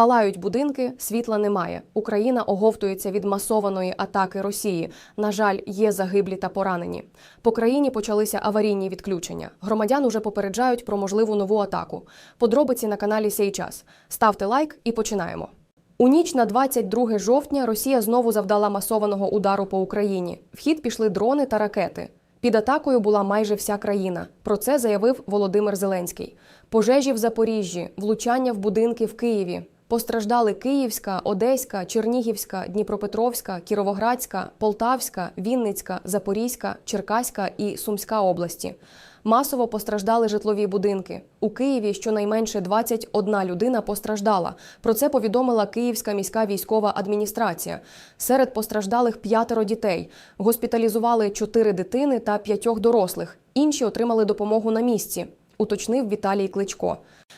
Палають будинки, світла немає. Україна оговтується від масованої атаки Росії. На жаль, є загиблі та поранені. По країні почалися аварійні відключення. Громадян уже попереджають про можливу нову атаку. Подробиці на каналі Сей час. Ставте лайк і починаємо. У ніч на 22 жовтня Росія знову завдала масованого удару по Україні. В хід пішли дрони та ракети. Під атакою була майже вся країна. Про це заявив Володимир Зеленський. Пожежі в Запоріжжі, влучання в будинки в Києві. Постраждали Київська, Одеська, Чернігівська, Дніпропетровська, Кіровоградська, Полтавська, Вінницька, Запорізька, Черкаська і Сумська області. Масово постраждали житлові будинки. У Києві щонайменше 21 людина постраждала. Про це повідомила Київська міська військова адміністрація. Серед постраждалих п'ятеро дітей. Госпіталізували чотири дитини та п'ятьох дорослих. Інші отримали допомогу на місці, уточнив Віталій Кличко.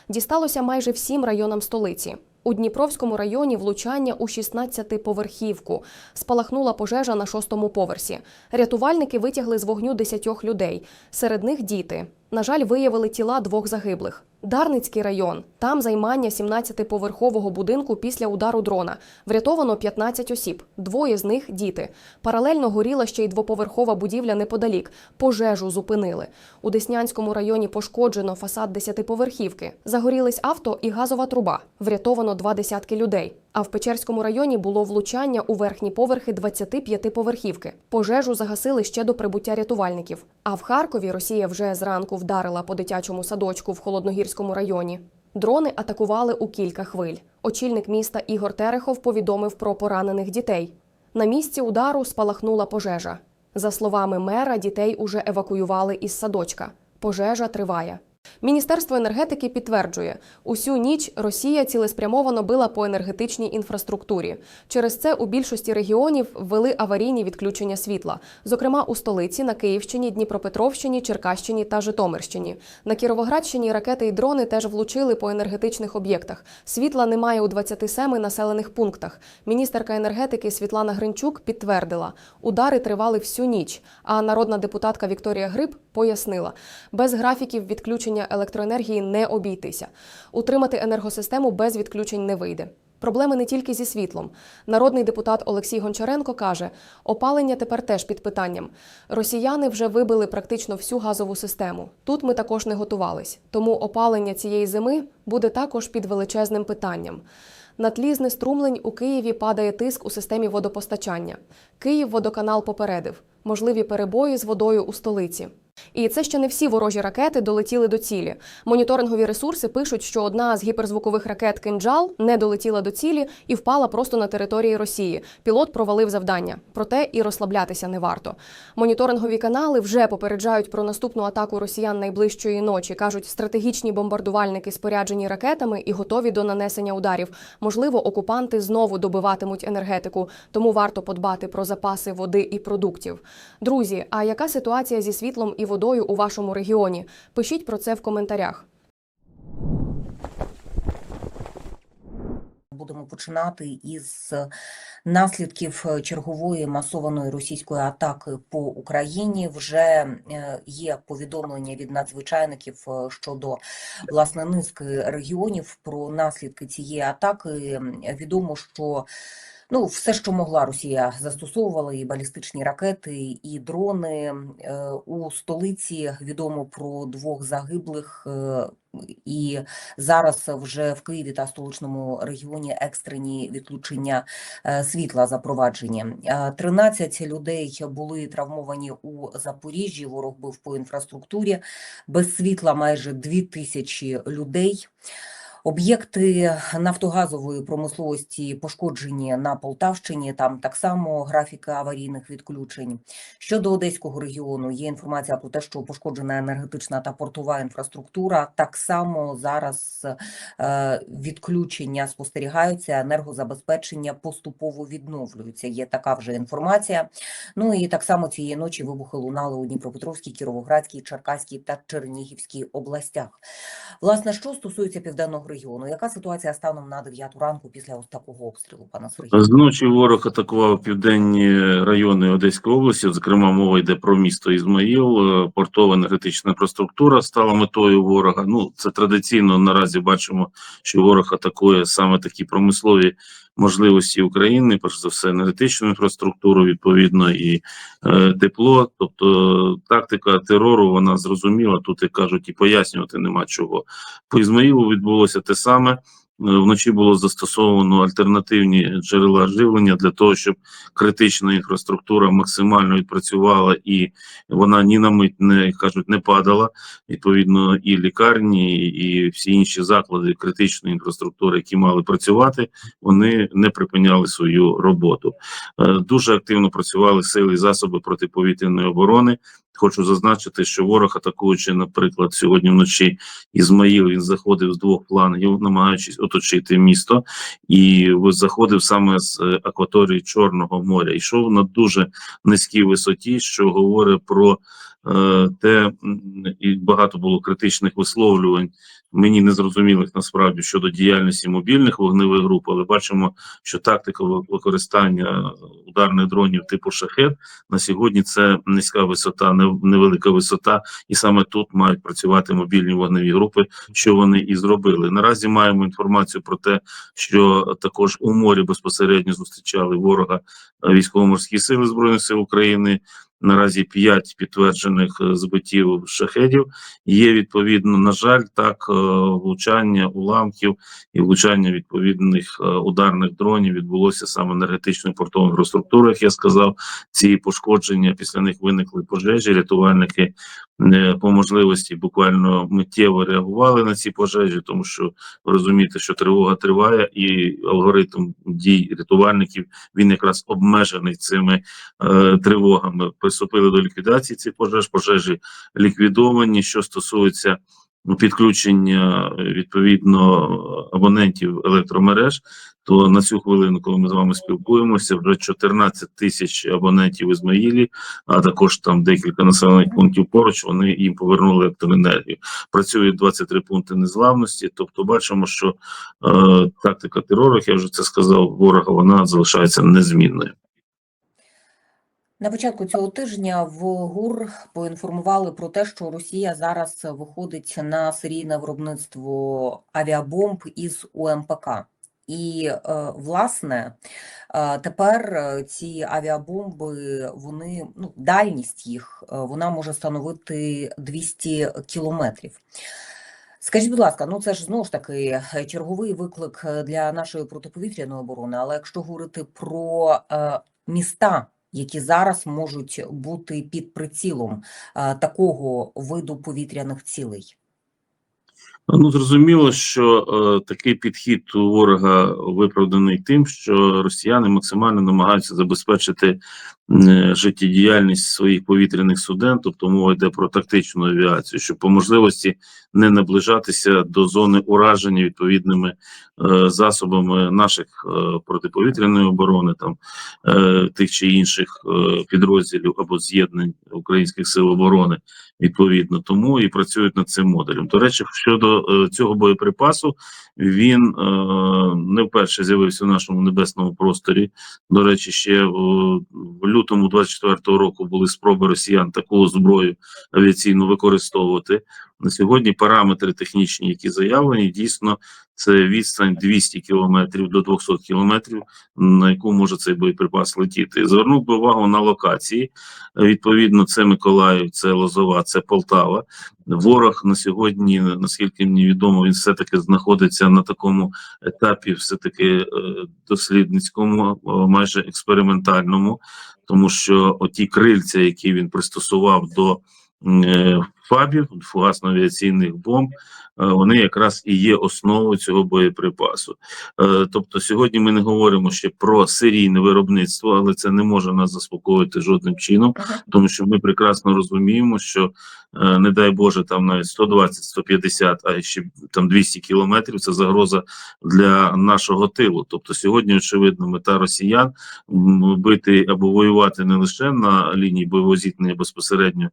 Дісталося майже всім районам столиці. У Дніпровському районі влучання у 16-поверхівку. Спалахнула пожежа на шостому поверсі. Рятувальники витягли з вогню 10 людей. Серед них діти. На жаль, виявили тіла двох загиблих. Дарницький район. Там займання 17-поверхового будинку після удару дрона. Врятовано 15 осіб. Двоє з них діти. Паралельно горіла ще й двоповерхова будівля неподалік. Пожежу зупинили. У Деснянському районі пошкоджено фасад 10-поверхівки. Загорілись авто і газова труба. Врятовано два десятки людей. А в Печерському районі було влучання у верхні поверхи 25-поверхівки. Пожежу загасили ще до прибуття рятувальників. А в Харкові Росія вже зранку вдарила по дитячому садочку в Холодногірському районі. Дрони атакували у кілька хвиль. Очільник міста Ігор Терехов повідомив про поранених дітей. На місці удару спалахнула пожежа. За словами мера, дітей уже евакуювали із садочка. Пожежа триває. Міністерство енергетики підтверджує, усю ніч Росія цілеспрямовано била по енергетичній інфраструктурі. Через це у більшості регіонів ввели аварійні відключення світла, зокрема у столиці, на Київщині, Дніпропетровщині, Черкащині та Житомирщині. На Кіровоградщині ракети і дрони теж влучили по енергетичних об'єктах. Світла немає у 27 населених пунктах. Міністерка енергетики Світлана Гринчук підтвердила, удари тривали всю ніч. А народна депутатка Вікторія Гриб пояснила, без графіків відключення електроенергії не обійтися. Утримати енергосистему без відключень не вийде. Проблеми не тільки зі світлом. Народний депутат Олексій Гончаренко каже, опалення тепер теж під питанням. Росіяни вже вибили практично всю газову систему. Тут ми також не готувались. Тому опалення цієї зими буде також під величезним питанням. На тлі знеструмлень у Києві падає тиск у системі водопостачання. Київ водоканал попередив можливі перебої з водою у столиці. І це ще не всі ворожі ракети долетіли до цілі. Моніторингові ресурси пишуть, що одна з гіперзвукових ракет «Кинджал» не долетіла до цілі і впала просто на території Росії. Пілот провалив завдання. Проте і розслаблятися не варто. Моніторингові канали вже попереджають про наступну атаку росіян найближчої ночі. кажуть, стратегічні бомбардувальники споряджені ракетами і готові до нанесення ударів. Можливо, окупанти знову добиватимуть енергетику, тому варто подбати про запаси води і продуктів. Друзі, а яка ситуація зі світлом і водою у вашому регіоні? Пишіть про це в коментарях. Будемо починати із наслідків чергової масованої російської атаки по Україні. Вже е, є повідомлення від надзвичайників е, щодо власне низки регіонів про наслідки цієї атаки. Відомо, що Ну, все, що могла Росія застосовувала, і балістичні ракети, і дрони Е, у столиці. Відомо про двох загиблих, е, і зараз вже в Києві та столичному регіоні екстрені відключення е, світла запроваджені. Е, 13 людей були травмовані у Запоріжжі. Ворог бив по інфраструктурі. Без світла майже 2000 людей. Об'єкти нафтогазової промисловості пошкоджені на Полтавщині. Там так само графіка аварійних відключень. Щодо Одеського регіону, є інформація про те, що пошкоджена енергетична та портова інфраструктура. Так само зараз е, відключення спостерігаються, енергозабезпечення поступово відновлюється. Є така вже інформація. Ну і так само цієї ночі вибухи лунали у Дніпропетровській, Кіровоградській, Черкаській та Чернігівській областях. Власне, що стосується південного регіону. Яка ситуація станом на 9 ранку після ось такого обстрілу, пане Сергію? Зночі ворог атакував південні райони Одеської області. Зокрема, мова йде про місто Ізмаїл. Е, Портова енергетична інфраструктура стала метою ворога. Ну це традиційно наразі бачимо, що ворог атакує саме такі промислові можливості України, перш за все, енергетичну інфраструктуру, відповідно, і е, тепло. Тобто тактика терору вона зрозуміла. Тут як кажуть, і пояснювати нема чого. По Ізмаїлу відбулося те саме. Е, Вночі було застосовано альтернативні джерела живлення для того, щоб критична інфраструктура максимально відпрацювала і вона ні на мить не кажуть не падала. Відповідно, і лікарні, і всі інші заклади критичної інфраструктури, які мали працювати, вони не припиняли свою роботу. Е, Дуже активно працювали сили і засоби протиповітряної оборони. Хочу зазначити, що ворог, атакуючи, наприклад, сьогодні вночі Ізмаїл, він заходив з двох флангів, намагаючись оточити місто, і заходив саме з е, акваторії Чорного моря. Йшов на дуже низькій висоті, що говорить про те, і багато було критичних висловлювань. Мені незрозумілих насправді щодо діяльності мобільних вогневих груп, але бачимо, що тактика використання ударних дронів типу шахет на сьогодні це низька висота, невелика висота, і саме тут мають працювати мобільні вогневі групи, що вони і зробили. Наразі маємо інформацію про те, що також у морі безпосередньо зустрічали ворога е, військово-морські сили збройних сил України. Наразі п'ять підтверджених е, збиттів шахедів. Є відповідно, на жаль, так е, влучання уламків і влучання відповідних е, ударних дронів відбулося саме енергетичної портової інфраструктури. Як я сказав, ці пошкодження після них виникли пожежі. Рятувальники по можливості буквально миттєво реагували на ці пожежі, тому що розумієте, що тривога триває, і алгоритм дій рятувальників він якраз обмежений цими е, тривогами. Приступили до ліквідації цих пожеж. Пожежі ліквідовані. Що стосується підключення е, відповідно абонентів електромереж, то на цю хвилину, коли ми з вами спілкуємося, вже 14 тисяч абонентів в Ізмаїлі, а також там декілька населених пунктів поруч. Вони їм повернули електроенергію. Працюють 23 пункти незламності. Тобто, бачимо, що е, тактика терору, як я вже це сказав, ворога вона залишається незмінною. На початку цього тижня в ГУР поінформували про те, що Росія зараз виходить на серійне виробництво авіабомб із УМПК. І, е, власне, е, тепер е, ці авіабомби, вони, ну, дальність їх, вона може становити 200 кілометрів. Скажіть, будь ласка, ну це ж знову ж таки черговий виклик для нашої протиповітряної оборони, але якщо говорити про міста, які зараз можуть бути під прицілом такого виду повітряних цілей. Ну зрозуміло, що е, такий підхід у ворога виправданий тим, що росіяни максимально намагаються забезпечити життєдіяльність своїх повітряних суден, тобто мова йде про тактичну авіацію, щоб по можливості не наближатися до зони ураження відповідними е, засобами наших е, протиповітряної оборони, там е, тих чи інших е, підрозділів або з'єднань українських сил оборони відповідно тому і працюють над цим модулем. До речі, щодо е, цього боєприпасу, він е, не вперше з'явився в нашому небесному просторі. До речі, ще в, в лютому 24-го року були спроби росіян таку зброю авіаційну використовувати. На сьогодні параметри технічні, які заявлені, дійсно це відстань 200 кілометрів до 200 кілометрів, на яку може цей боєприпас летіти. Звернув би увагу на локації. Відповідно, це Миколаїв, це Лозова, це Полтава. Ворог на сьогодні, наскільки мені відомо, він все таки знаходиться на такому етапі, все таки е, дослідницькому, е, майже експериментальному, тому що оті крильця, які він пристосував до е, фабів, фугасно-авіаційних бомб, е, вони якраз і є основою цього боєприпасу. Е, Тобто, сьогодні ми не говоримо ще про серійне виробництво, але це не може нас заспокоїти жодним чином, тому що ми прекрасно розуміємо, що е, не дай Боже, там навіть 120, 150, а ще там 200 кілометрів це загроза для нашого тилу. Тобто, сьогодні очевидно мета росіян бити або воювати не лише на лінії бойового зіткнення безпосередньо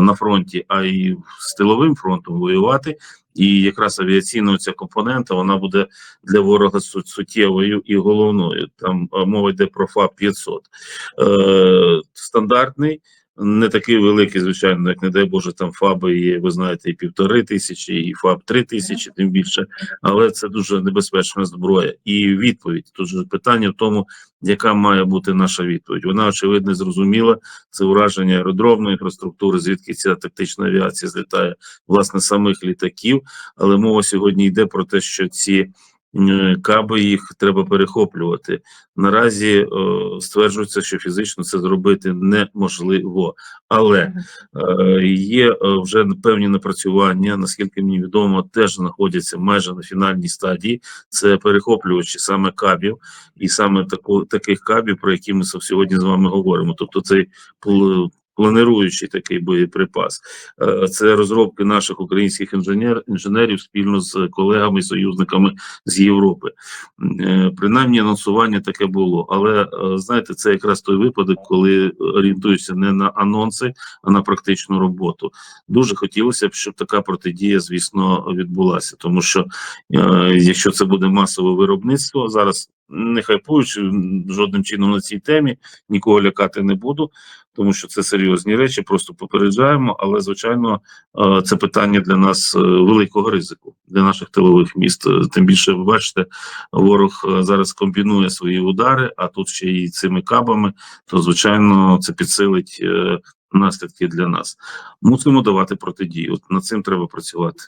на фронті, а а й з тиловим фронтом воювати. І якраз авіаційна ця компонента вона буде для ворога су- суттєвою і головною. Там е, мова йде про ФАП 500. Е, стандартний, не такий великий, звичайно, як не дай Боже, там ФАБи є, ви знаєте, і півтори тисячі, і ФАБ три тисячі, тим більше. Але це дуже небезпечна зброя. І відповідь тут же питання в тому, яка має бути наша відповідь. Вона очевидно зрозуміла. Це ураження аеродромної інфраструктури, звідки ця тактична авіація злітає, власне, самих літаків. Але мова сьогодні йде про те, що ці каби їх треба перехоплювати. Наразі е, стверджується, що фізично це зробити неможливо, але е, є е, вже певні напрацювання, наскільки мені відомо, теж знаходяться майже на фінальній стадії. Це перехоплювачі саме кабів, і саме тако, таких кабів, про які ми сьогодні з вами говоримо. Тобто цей плануючий такий боєприпас. Е, Це розробки наших українських інженер, інженерів спільно з колегами і союзниками з Європи. Е, Принаймні анонсування таке було, але е, знаєте, це якраз той випадок, коли орієнтуюся не на анонси, а на практичну роботу. Дуже хотілося б, щоб така протидія, звісно, відбулася, тому що якщо це буде масове виробництво, зараз не хайпуючи жодним чином на цій темі, нікого лякати не буду, тому що це серйозні речі, просто попереджаємо. Але звичайно, е, це питання для нас е, великого ризику для наших тилових міст. Е, Тим більше, ви бачите, ворог зараз комбінує свої удари, а тут ще й цими кабами, то звичайно це підсилить наслідки для нас. Мусимо давати протидію. От над цим треба працювати.